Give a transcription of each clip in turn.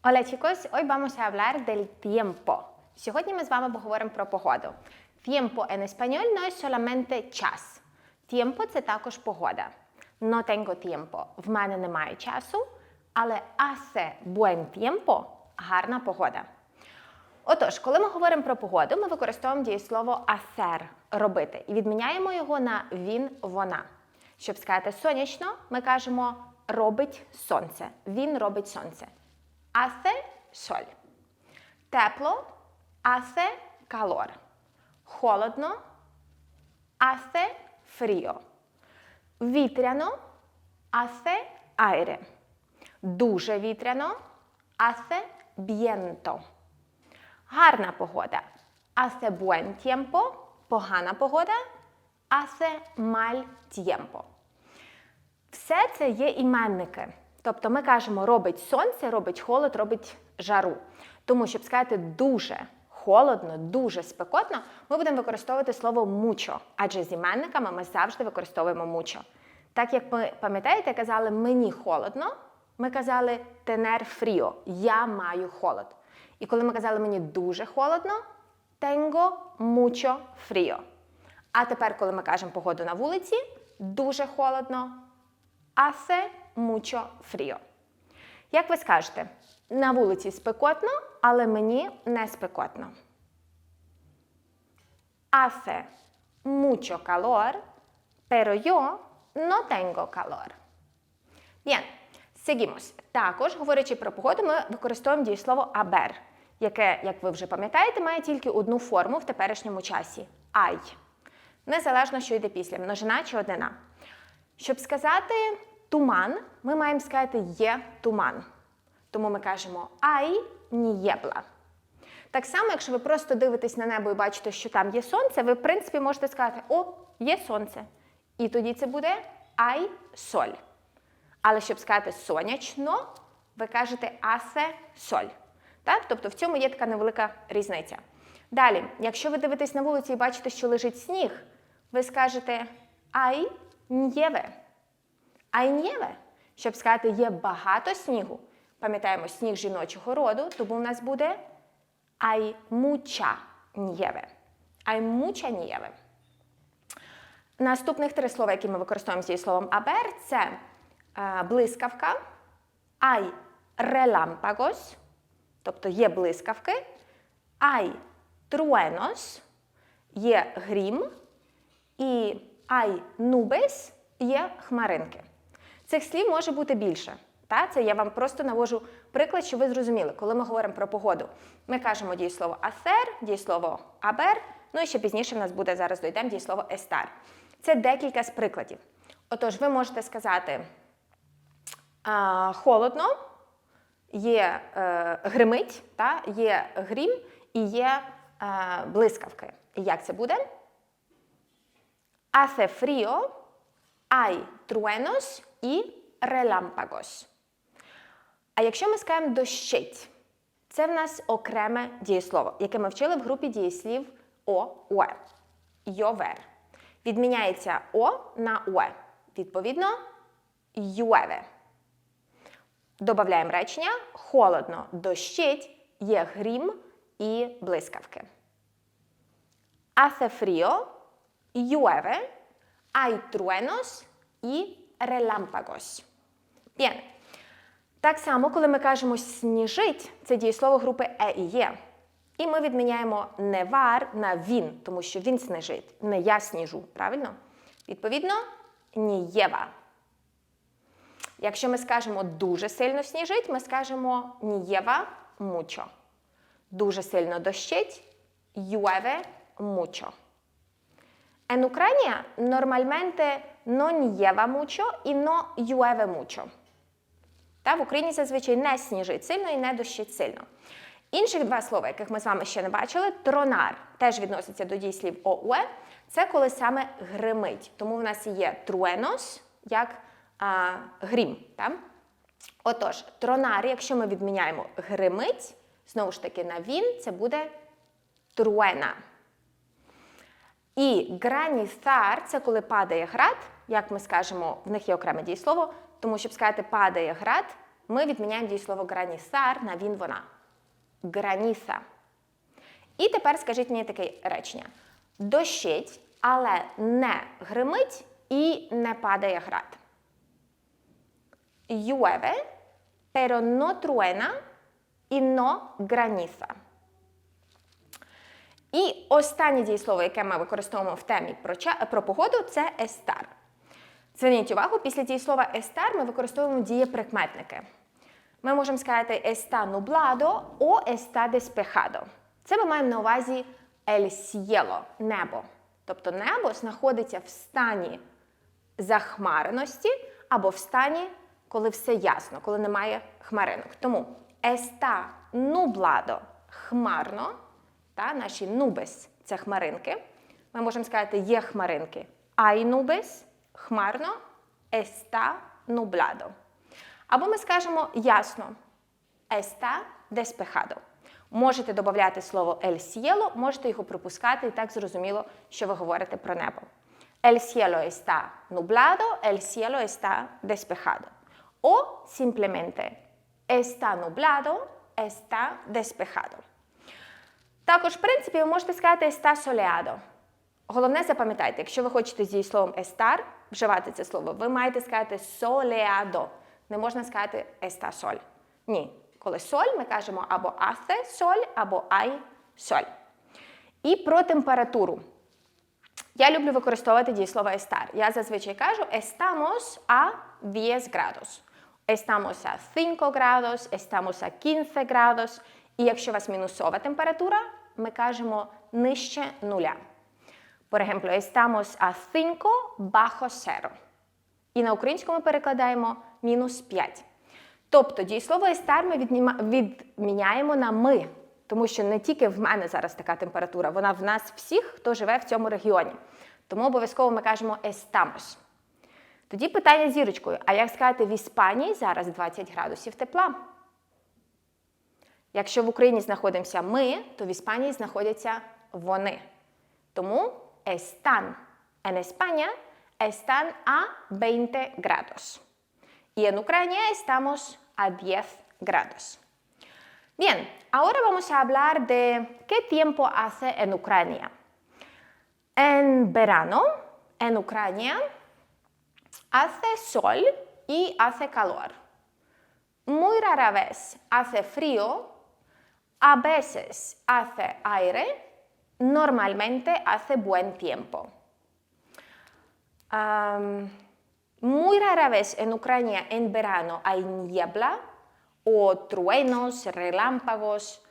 Hola chicos, hoy vamos a hablar del tiempo. Сьогодні ми з вами поговоримо про погоду. Tiempo en español no es solamente час. Tiempo – це також погода. No tengo tiempo. В мене немає часу, але hace buen tiempo – гарна погода. Отож, коли ми говоримо про погоду, ми використовуємо дієслово hacer – робити і відміняємо його на він, вона. Щоб сказати сонячно, ми кажемо робить сонце. Він робить сонце. Hace sol. Тепло hace calor. Холодно hace frío. Вітряно hace aire. Дуже вітряно hace viento. Гарна погода. Hace buen tiempo. Погана погода. Hace mal tiempo. Все це є іменники. Тобто ми кажемо робить сонце, робить холод, робить жару. Тому, щоб сказати дуже холодно, дуже спекотно, ми будемо використовувати слово мучо, адже з іменниками ми завжди використовуємо мучо. Так як ви пам'ятаєте, казали мені холодно, ми казали тенер фріо, я маю холод. І коли ми казали мені дуже холодно, tengo mucho frío. А тепер, коли ми кажемо погоду на вулиці, дуже холодно, hace mucho frío. Як ви скажете, на вулиці спекотно, але мені не спекотно. Hace mucho calor, pero yo no tengo calor. Bien, seguimos. Також, говорячи про погоду, ми використовуємо дієслово haber, яке, як ви вже пам'ятаєте, має тільки одну форму в теперішньому часі ай. Незалежно, що йде після, множина чи однина. Щоб сказати туман, ми маємо сказати є туман. Тому ми кажемо ай нієбла. Так само, якщо ви просто дивитесь на небо і бачите, що там є сонце, ви, в принципі, можете сказати, о, є сонце. І тоді це буде ай соль. Але щоб сказати сонячно, ви кажете асе соль. Так? Тобто в цьому є така невелика різниця. Далі, якщо ви дивитесь на вулиці і бачите, що лежить сніг, ви скажете ай нєве. Ай нєве. Щоб сказати, є багато снігу. Пам'ятаємо, сніг жіночого роду, тому в нас буде ай муча нєве. Ай нєве. Наступних три слова, які ми використовуємо з цією словом абер, це е, блискавка, ай релампагос, тобто є блискавки, ай труенос, є грім, і ай нубес є хмаринки. Цих слів може бути більше. Та? Це я вам просто навожу приклад, щоб ви зрозуміли, коли ми говоримо про погоду. Ми кажемо дієслово асер, дієслово абер, ну і ще пізніше в нас буде зараз дойдемо дієслово естар. Це декілька з прикладів. Отож, ви можете сказати а, холодно, є е, гримить, та? є грім і є е, блискавки. І як це буде? Hace frío, hay truenos і relámpagos. А якщо ми скажемо дощить, це в нас окреме дієслово, яке ми вчили в групі дієслів о, уе. Йовер. Відміняється о на уе. Відповідно, юеве. Добавляємо речення холодно, дощить, є грім і блискавки. Llueve, hay truenos y relámpagos. Bien. Так само, коли ми кажемо сніжить, це дієслово групи е і є. І ми відміняємо не вар на він, тому що він сніжить, не я сніжу, правильно? Відповідно, нієва. Якщо ми скажемо дуже сильно сніжить, ми скажемо нієва мучо. Дуже сильно дощить, llueve mucho. En Ucrania normalmente no nieva mucho і no llueve mucho. Та, в Україні зазвичай не сніжить сильно і не дощить сильно. Інших два слова, яких ми з вами ще не бачили, тронар теж відноситься до дійслів ОУЕ. Це коли саме гримить. Тому в нас є труенос, як а, грім. Та? Отож, тронар, якщо ми відміняємо гримить, знову ж таки на він, це буде труена. І гранісар це коли падає град, як ми скажемо, в них є окреме дієслово, тому щоб сказати падає град, ми відміняємо дієслово гранісар на він вона. Граніса. І тепер скажіть мені таке речення: дощить, але не гримить і не падає град. Llueve, pero no truena і no graniza. І останнє дієслово, яке ми використовуємо в темі про, про погоду, це естар. Зверніть увагу, після дієслова естар ми використовуємо дієприкметники. Ми можемо сказати está nublado o está despejado. Це ми маємо на увазі el cielo – небо. Тобто небо знаходиться в стані захмареності або в стані, коли все ясно, коли немає хмаринок. Тому está nublado – хмарно, та, наші nubes – це хмаринки. Ми можемо сказати є хмаринки. Nubes – хмарно, está nublado. Або ми скажемо ясно está despejado. Можете додати слово el cielo, можете його пропускати і так зрозуміло, що ви говорите про небо. El cielo está nublado, el cielo está despejado. O simplemente está nublado, está despejado. Також, в принципі, ви можете сказати está soleado. Головне, запам'ятайте, якщо ви хочете зі словом estar вживати це слово, ви маєте сказати soleado. Не можна сказати está sol. Ні. Коли соль, ми кажемо або hace соль, або hay соль. І про температуру. Я люблю використовувати дієслово estar. Я зазвичай кажу estamos a 10 grados. Estamos a 5 grados, estamos a 15 grados. І якщо у вас мінусова температура, ми кажемо нижче нуля. Por ejemplo, estamos a 5 bajo cero. І на українському перекладаємо мінус 5. Тобто дієслово estar ми відміняємо на ми, тому що не тільки в мене зараз така температура, вона в нас всіх, хто живе в цьому регіоні. Тому обов'язково ми кажемо estamos. Тоді питання зірочкою: а як сказати, в Іспанії зараз 20 градусів тепла? Якщо в Україні знаходимося ми, то в Іспанії знаходяться вони. Тому están en España están a 20 grados. Y en Ucrania estamos a 10 grados. Bien, ahora vamos a hablar de qué tiempo hace en Ucrania. En verano, en Ucrania, hace sol y hace calor. Muy rara vez hace frío, a veces hace aire, normalmente hace buen tiempo. Um, muy rara vez en Ucrania en verano hay niebla o truenos, relámpagos.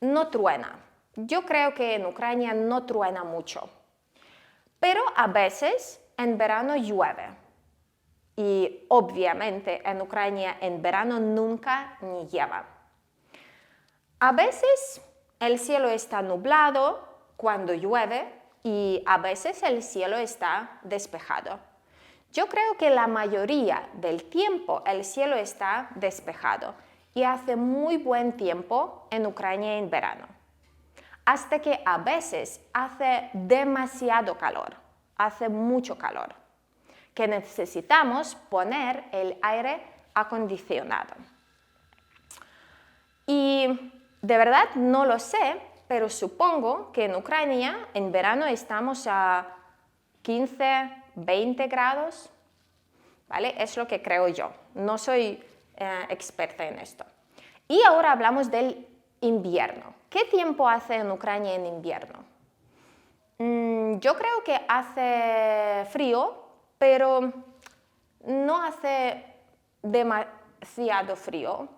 No truena. Yo creo que en Ucrania no truena mucho. Pero a veces en verano llueve. Y obviamente en Ucrania en verano nunca ni lleva. A veces el cielo está nublado cuando llueve y a veces el cielo está despejado. Yo creo que la mayoría del tiempo el cielo está despejado y hace muy buen tiempo en Ucrania en verano. Hasta que a veces hace demasiado calor, hace mucho calor, que necesitamos poner el aire acondicionado. Y de verdad no lo sé, pero supongo que en Ucrania en verano estamos a 15, 20 grados, ¿vale? Es lo que creo yo. No soy eh, experta en esto. Y ahora hablamos del invierno. ¿Qué tiempo hace en Ucrania en invierno? Mm, yo creo que hace frío, pero no hace demasiado frío.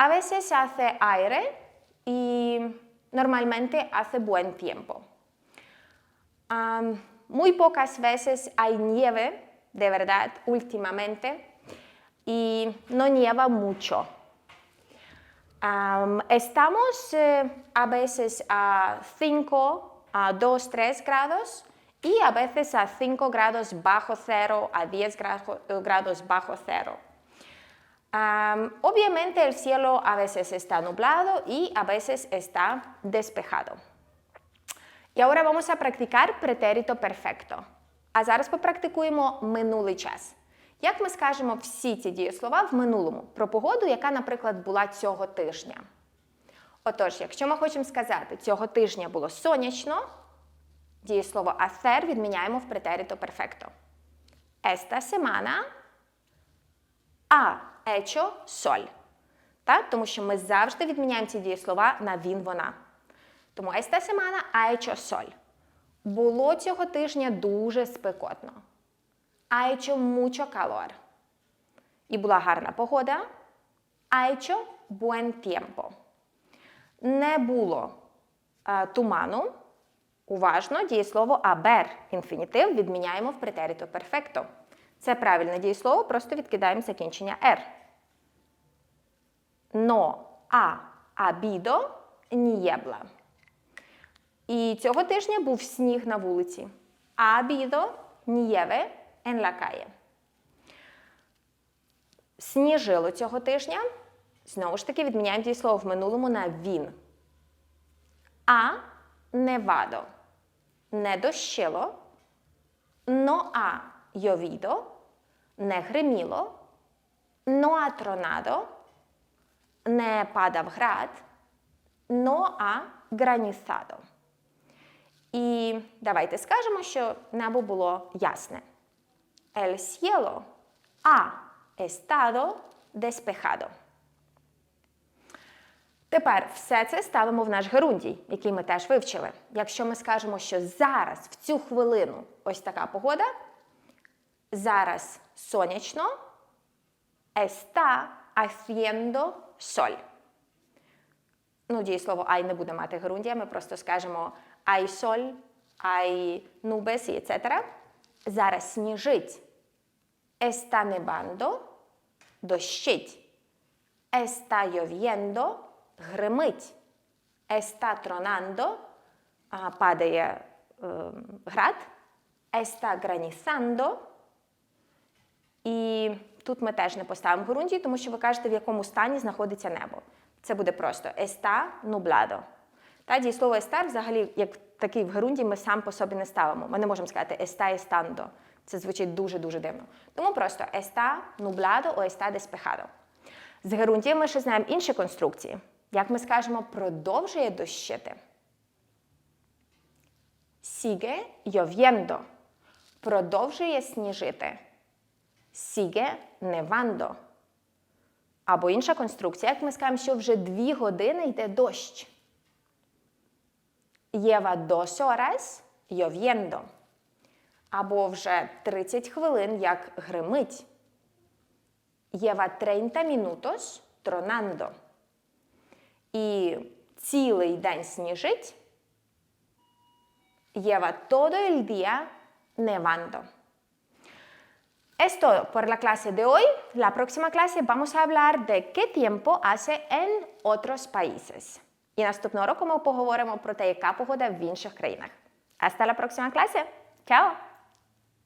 A veces hace aire y normalmente hace buen tiempo. Muy pocas veces hay nieve, de verdad, últimamente, y no nieva mucho. Estamos eh, a veces a 5, a 2, 3 grados y a veces a 5 grados bajo cero, a 10 grados bajo cero. Um, obviamente el cielo a veces está nublado y a veces está despejado. І ahora vamos a practicar pretérito perfecto. А зараз попрактикуємо минулий час. Як ми скажемо всі ці дієслова в минулому про погоду, яка, наприклад, була цього тижня? Отож, якщо ми хочемо сказати, цього тижня було сонячно, дієслово hacer відміняємо в претерито перфекто. Esta semana ha hecho sol. Так? Тому що ми завжди відміняємо ці дієслова на він, вона. Тому esta semana ha hecho sol. Було цього тижня дуже спекотно. Ha hecho mucho calor. І була гарна погода. Ha hecho buen tiempo. Не було е, туману. Уважно, дієслово haber, інфінітив, відміняємо в претерито перфекто. Це правильне дієслово, просто відкидаємо закінчення R. No ha habido niebla. І цього тижня був сніг на вулиці. En la calle. Сніжило цього тижня. Знову ж таки, відміняємо дієслово в минулому на він. А невадо. Не дощило. Но а йовідо. Не гриміло. А тронадо. Не падав град. А гранісадо. І давайте скажемо, що небо було ясне. El cielo ha estado despejado. Тепер все це ставимо в наш герундій, який ми теж вивчили. Якщо ми скажемо, що зараз, в цю хвилину, ось така погода, зараз сонячно, está haciendo sol. Ну, дієслово ай не буде мати герундія, ми просто скажемо hay sol, hay nubes і etc. Зараз сніжить. Está nevando, дощить. Está lloviendo, гримить. Está tronando, падає е, град. Está granizando. І тут ми теж не поставимо герундії, тому що ви кажете, в якому стані знаходиться небо. Це буде просто está nublado. Та дієслово estar взагалі, як такий в герунді, ми сам по собі не ставимо. Ми не можемо сказати está estando. Це звучить дуже-дуже дивно. Тому просто está nublado o está despejado. З герундії ми ще знаємо інші конструкції. Як ми скажемо, продовжує дощити. Sigue lloviendo. Продовжує сніжити. Sigue nevando. Або інша конструкція, як ми скажемо, що вже дві години йде дощ. Lleva dos horas lloviendo. Або вже 30 хвилин, як гримить. Lleva 30 minutos tronando. І цілий день сніжить. Lleva todo el día nevando. Es todo por la clase de hoy. La próxima clase vamos a hablar de qué tiempo hace en otros países. І наступного року ми поговоримо про те, яка погода в інших країнах. Hasta la próxima clase. Chao!